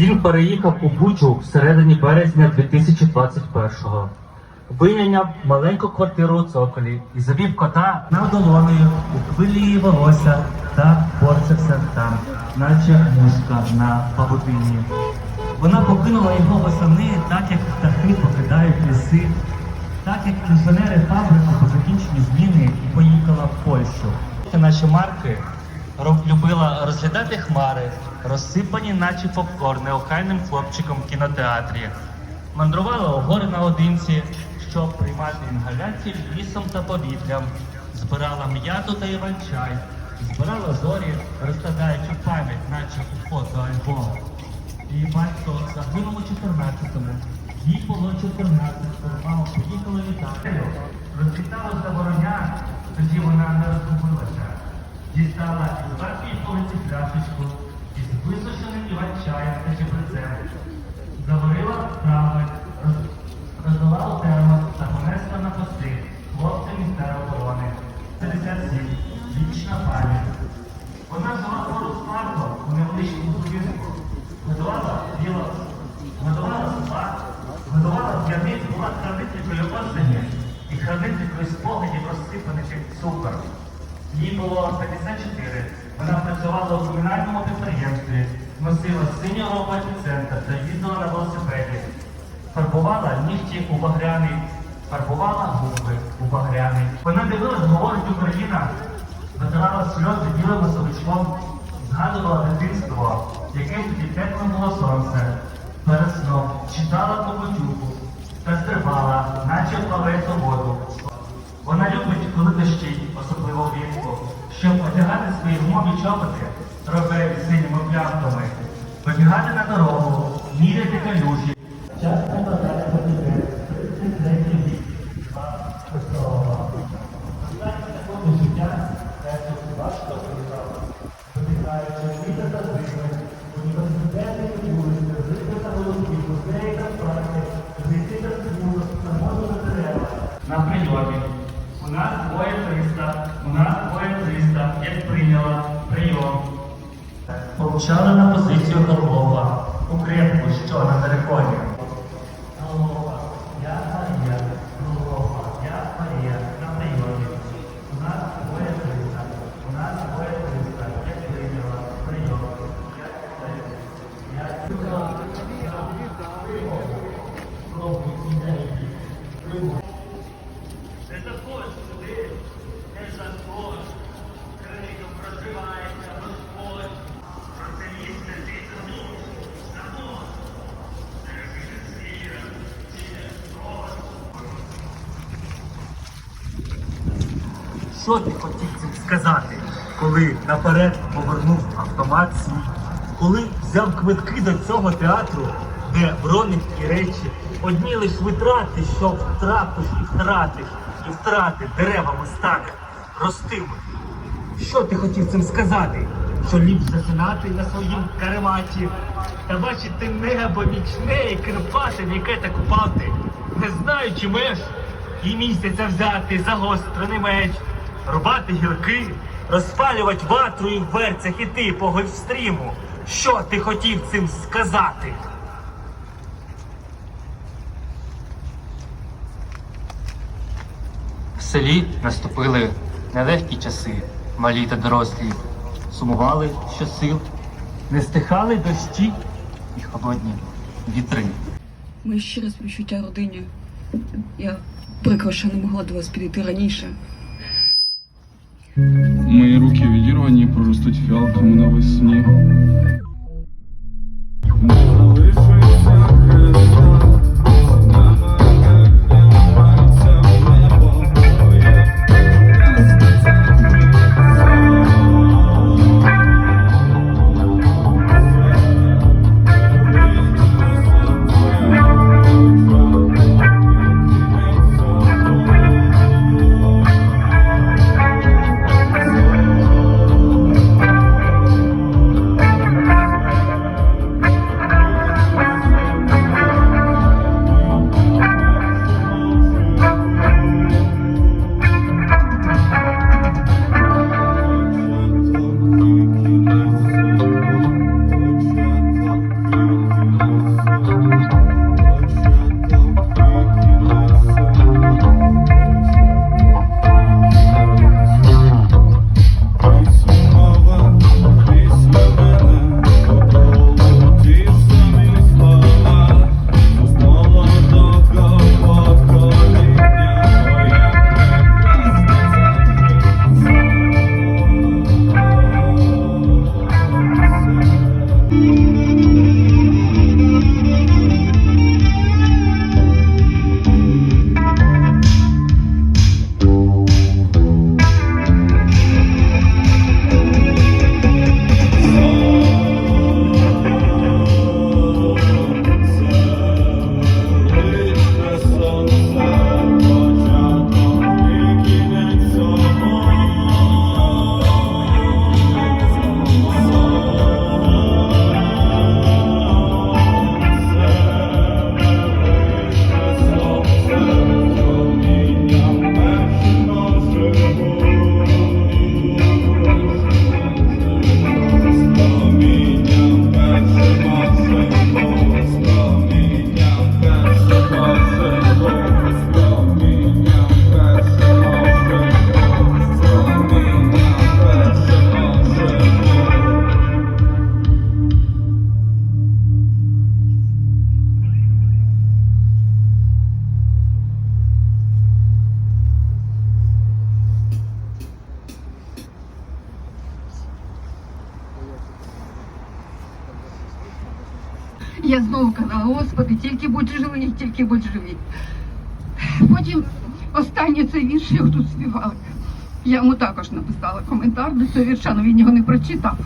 Він переїхав у Бучу в середині березня 2021-го. Вийняв маленьку квартиру у цоколі і завів кота на долоною у хвилі її волосся та борсився там, наче мушка на павутині. Вона покинула його восени, так як птахи покидають ліси, так як інженери фабрики по закінченню зміни і поїхала в Польщу. Наші марки любила розглядати хмари, розсипані, наче попкорн, неохайним хлопчиком в кінотеатрі. Мандрувала у наодинці, щоб приймати інгаляції лісом та повітрям, збирала м'яту та іван-чай, збирала зорі, розкладаючи пам'ять, наче у фотоальбом. Її батько загинув у 14-му. Їй було 14, мама поїхала літати. Розквітала забороня, тоді вона не розгубилася. Дістала із варкої полиці пляшечку із висушеним іван-чаєм та чебрецем. Заварила трави, роз- роздала у термос та понесла на пости хлопцям із тероборони. 57. Вічна пам'ять. Вона жила поруч з парком у невеличкому будинку. Годувала біла, годувала собак, годувала п'яниць, була хранителькою осені і хранителькою спогадів розсипаних як цукор. Їй було Фарбувала нігті у багряний, фарбувала губи у багряний. Вона дивилась, говорить Україна, витирала сльози білим носовичком, згадувала дитинство, яким тоді теплим було сонце. Перед сном читала Кокотюку та стрибала, наче плавець у воду. Вона любить, коли дощить, особливо влітку, щоб одягати свої гумові чоботи, робити синіми плямками, вибігати на дорогу, міряти калюжі. Часто У нас двоє триста, у нас двоє триста, як прийняла прийом. Получали на позицію Орлова, у крепку, що на териконі. Орлова, я Марія, Орлова, я Марія, на прийомі. У нас двоє триста, у нас двоє триста, як прийняла прийом. Я не заходь сюди, не заходь. Криком проживається Господь. Про це місце ти забудь, забудь. Що ти хотів цим сказати, коли наперед повернув автомат свій, коли взяв квитки до цього театру, де бронівські речі, одні лиш витрати, що втратиш і втратиш, і втрати деревами стане, ростимуть. Що ти хотів цим сказати? Що ліпше засинати на своїм карематі та бачити небо нічне і Карпати, в яке так упати, не знаючи меж, і місяця взяти за гострений меч, рубати гілки, розпалювати ватру і в верцях іти по гольфстріму. Що ти хотів цим сказати? В селі наступили нелегкі часи, малі та дорослі. Сумували щосил, Не стихали дощі і холодні вітри. Моє щире співчуття родині. Я прикро, що не могла до вас підійти раніше. Мої руки відірвані, проростуть фіалками навесні. Я знову казала, Господи, тільки будь живий, тільки будь живий. Потім останній цей вірш його тут співали. Я йому також написала коментар до цього вірша, але він його не прочитав.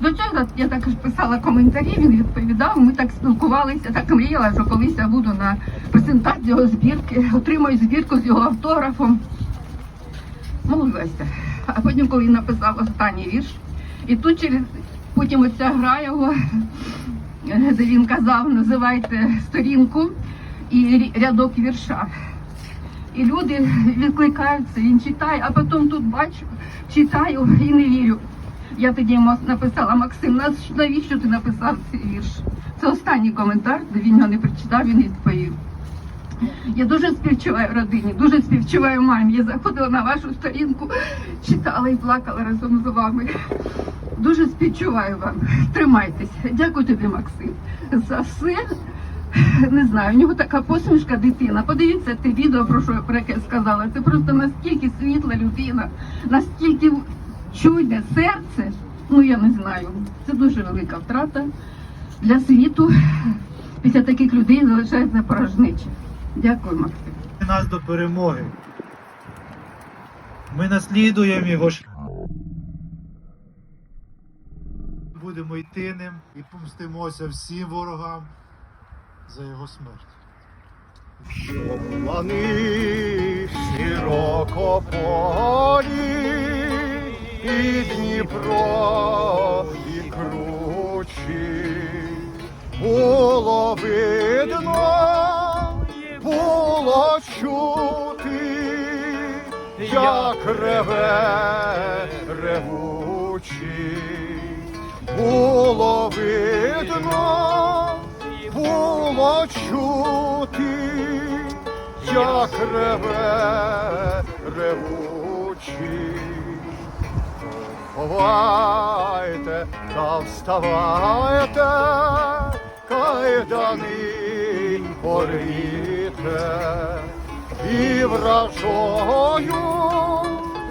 До цього я також писала коментарі, він відповідав. Ми так спілкувалися, так мріяла, що колись я буду на презентації його збірки, отримаю збірку з його автографом. Молилася. А потім, коли він написав останній вірш, і тут через потім оця гра його, де він казав, називайте сторінку і рядок вірша. І люди відкликаються, він читає, а потім тут бачу, читаю і не вірю. Я тоді йому написала, Максим, навіщо ти написав цей вірш? Це останній коментар, де він його не прочитав, він відповів. Я дуже співчуваю родині, дуже співчуваю мамі. Я заходила на вашу сторінку, читала і плакала разом з вами. Дуже співчуваю вам. Тримайтесь. Дякую тобі, Максим, за все. Не знаю, у нього така посмішка дитина. Подивіться те відео, про що про яке сказала. Це просто настільки світла людина, настільки чуйне серце. Ну я не знаю. Це дуже велика втрата для світу. Після таких людей залишається порожнеча. Дякую, Максим. нас до перемоги. Ми наслідуємо його шлях. Будемо йти ним і помстимося всім ворогам за його смерть. Лани широко полі, реве ревучий. Було видно, було чути, як реве ревучий. Ховайте та вставайте, кайдани порвіте, і вражою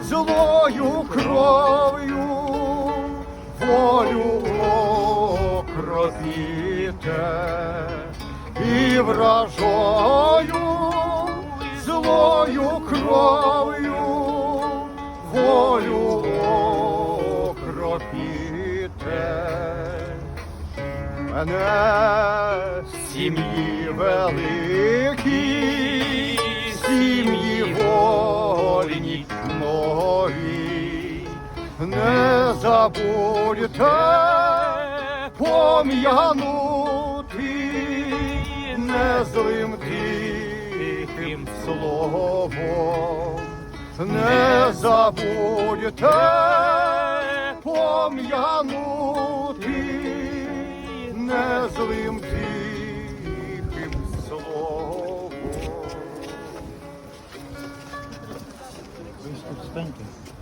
злою кров'ю волю окропіте, і вражою злою кров'ю волю окропіте. Мене сім'ї великій, сім'ї вольні не забудьте пом'янути незлим тихим словом, не забудьте пом'янути незлим тихим словом. дуже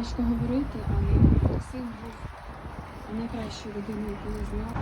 важко говорити, але син був найкращою людиною, яку я знала.